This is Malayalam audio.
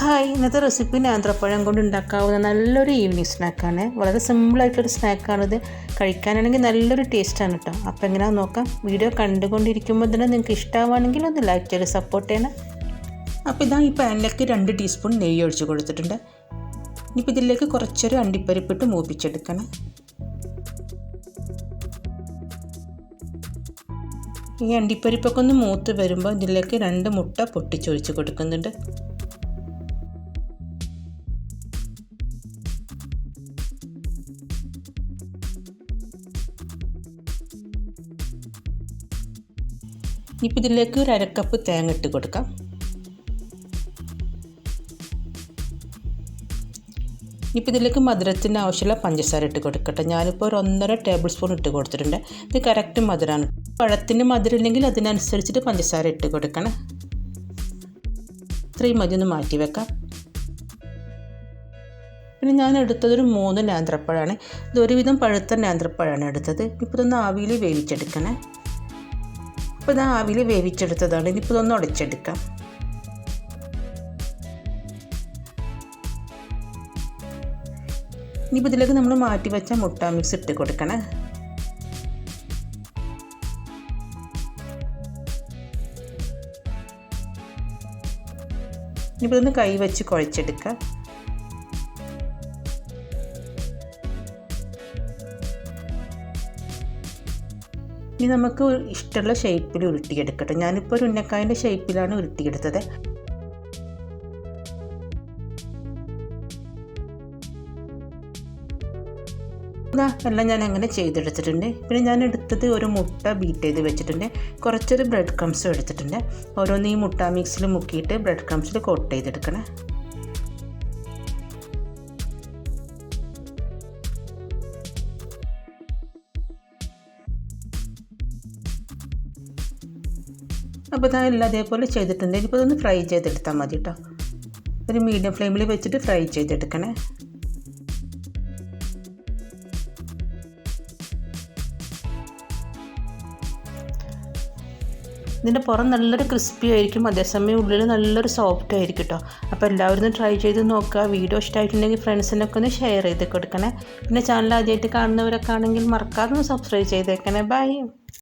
ഹായ് ഇന്നത്തെ റെസിപ്പി നേന്ത്രപ്പഴം കൊണ്ട് ഉണ്ടാക്കാവുന്ന നല്ലൊരു ഈവനിങ് സ്നാക്കാണ് വളരെ സിമ്പിളായിട്ടൊരു സ്നാക്കാണിത് കഴിക്കാനാണെങ്കിൽ നല്ലൊരു ടേസ്റ്റാണ് കേട്ടോ അപ്പോൾ എങ്ങനെയാണെന്ന് നോക്കാം. വീഡിയോ കണ്ടുകൊണ്ടിരിക്കുമ്പോൾ തന്നെ നിങ്ങൾക്ക് ഇഷ്ടമാണെങ്കിൽ ഒന്ന് ലൈക്ക് ചെയ്ത് സപ്പോർട്ട് ചെയ്യണം. അപ്പോൾ ഇതാ ഈ പാനിലേക്ക് രണ്ട് ടീസ്പൂൺ നെയ്യ് ഒഴിച്ച് കൊടുത്തിട്ടുണ്ട്. ഇനിയിപ്പോൾ ഇതിലേക്ക് കുറച്ചൊരു അണ്ടിപ്പരിപ്പിട്ട് മൂപ്പിച്ചെടുക്കണം. ഈ അണ്ടിപ്പരിപ്പൊക്കെ ഒന്ന് മൂത്ത് വരുമ്പോൾ ഇതിലേക്ക് രണ്ട് മുട്ട പൊട്ടിച്ചൊഴിച്ച് കൊടുക്കുന്നുണ്ട്. ഇപ്പം ഇതിലേക്ക് ഒരു അരക്കപ്പ് തേങ്ങ ഇട്ട് കൊടുക്കാം. ഇപ്പം ഇതിലേക്ക് മധുരത്തിന് ആവശ്യമുള്ള പഞ്ചസാര ഇട്ട് കൊടുക്കട്ടെ. ഞാനിപ്പോൾ ഒരു ഒന്നര ടേബിൾ സ്പൂൺ ഇട്ട് കൊടുത്തിട്ടുണ്ട്. ഇത് കറക്റ്റ് മധുരമാണ് പഴത്തിന് മധുരം ഇല്ലെങ്കിൽ അതിനനുസരിച്ചിട്ട് പഞ്ചസാര ഇട്ട് കൊടുക്കണം. ഇത്രയും മതി ഒന്ന് മാറ്റി വെക്കാം. പിന്നെ ഞാൻ എടുത്തതൊരു മൂന്ന് നേന്ത്രപ്പഴമാണ് ഇത് ഒരുവിധം പഴുത്ത നേന്ത്രപ്പഴമാണ് എടുത്തത്. ഇപ്പോൾ ഇതൊന്ന് ആവിയിൽ വേവിച്ചെടുക്കണേ. അപ്പോൾ ഇത് ആവിൽ വേവിച്ചെടുത്തതാണ്. ഇനിയിപ്പോൾ ഇതൊന്ന് ഉടച്ചെടുക്കാം. ഇനിയിപ്പോൾ ഇതിലേക്ക് നമ്മൾ മാറ്റി വെച്ച മുട്ട മിക്സ് ഇട്ട് കൊടുക്കണേ. ഇനിയിപ്പോൾ ഇതൊന്ന് കൈ വെച്ച് കുഴച്ചെടുക്കാം. ഇനി നമുക്ക് ഇഷ്ടമുള്ള ഷേപ്പിൽ ഉരുട്ടിയെടുക്കട്ടെ. ഞാനിപ്പോൾ ഒരു ഉന്നക്കായന്റെ ഷേപ്പിലാണ് ഉരുട്ടിയെടുത്തത്. ഇതാ എല്ലാം ഞാൻ അങ്ങനെ ചെയ്തെടുത്തിട്ടുണ്ട്. പിന്നെ ഞാൻ എടുത്തത് ഒരു മുട്ട ബീറ്റ് ചെയ്ത് വെച്ചിട്ടുണ്ട്. കുറച്ചൊരു ബ്രെഡ് ക്രംസും എടുത്തിട്ടുണ്ട്. ഓരോന്ന് ഈ മുട്ട മിക്സിൽ മുക്കിയിട്ട് ബ്രെഡ് ക്രംസിൽ കോട്ട് ചെയ്തെടുക്കണേ. അപ്പോൾ ഇതാ എല്ലാം അതേപോലെ ചെയ്തിട്ടുണ്ട്. ഇപ്പോൾ ഇതൊന്ന് ഫ്രൈ ചെയ്തെടുത്താൽ മതി കേട്ടോ ഒരു മീഡിയം ഫ്ലെയിമിൽ വെച്ചിട്ട് ഫ്രൈ ചെയ്തെടുക്കണേ. ഇതിന്റെ പുറം നല്ലൊരു ക്രിസ്പി ആയിരിക്കും. അതേസമയം ഉള്ളിൽ നല്ലൊരു സോഫ്റ്റ് ആയിരിക്കും കേട്ടോ അപ്പോൾ എല്ലാവരും ഒന്ന് ട്രൈ ചെയ്ത് നോക്കുക. വീഡിയോ ഇഷ്ടമായിട്ടുണ്ടെങ്കിൽ ഫ്രണ്ട്സിനൊക്കെ ഒന്ന് ഷെയർ ചെയ്ത് കൊടുക്കണേ. പിന്നെ ചാനൽ ആദ്യമായിട്ട് കാണുന്നവരൊക്കെ ആണെങ്കിൽ മറക്കാതെ ഒന്ന് സബ്സ്ക്രൈബ് ചെയ്തേക്കണേ. ബൈ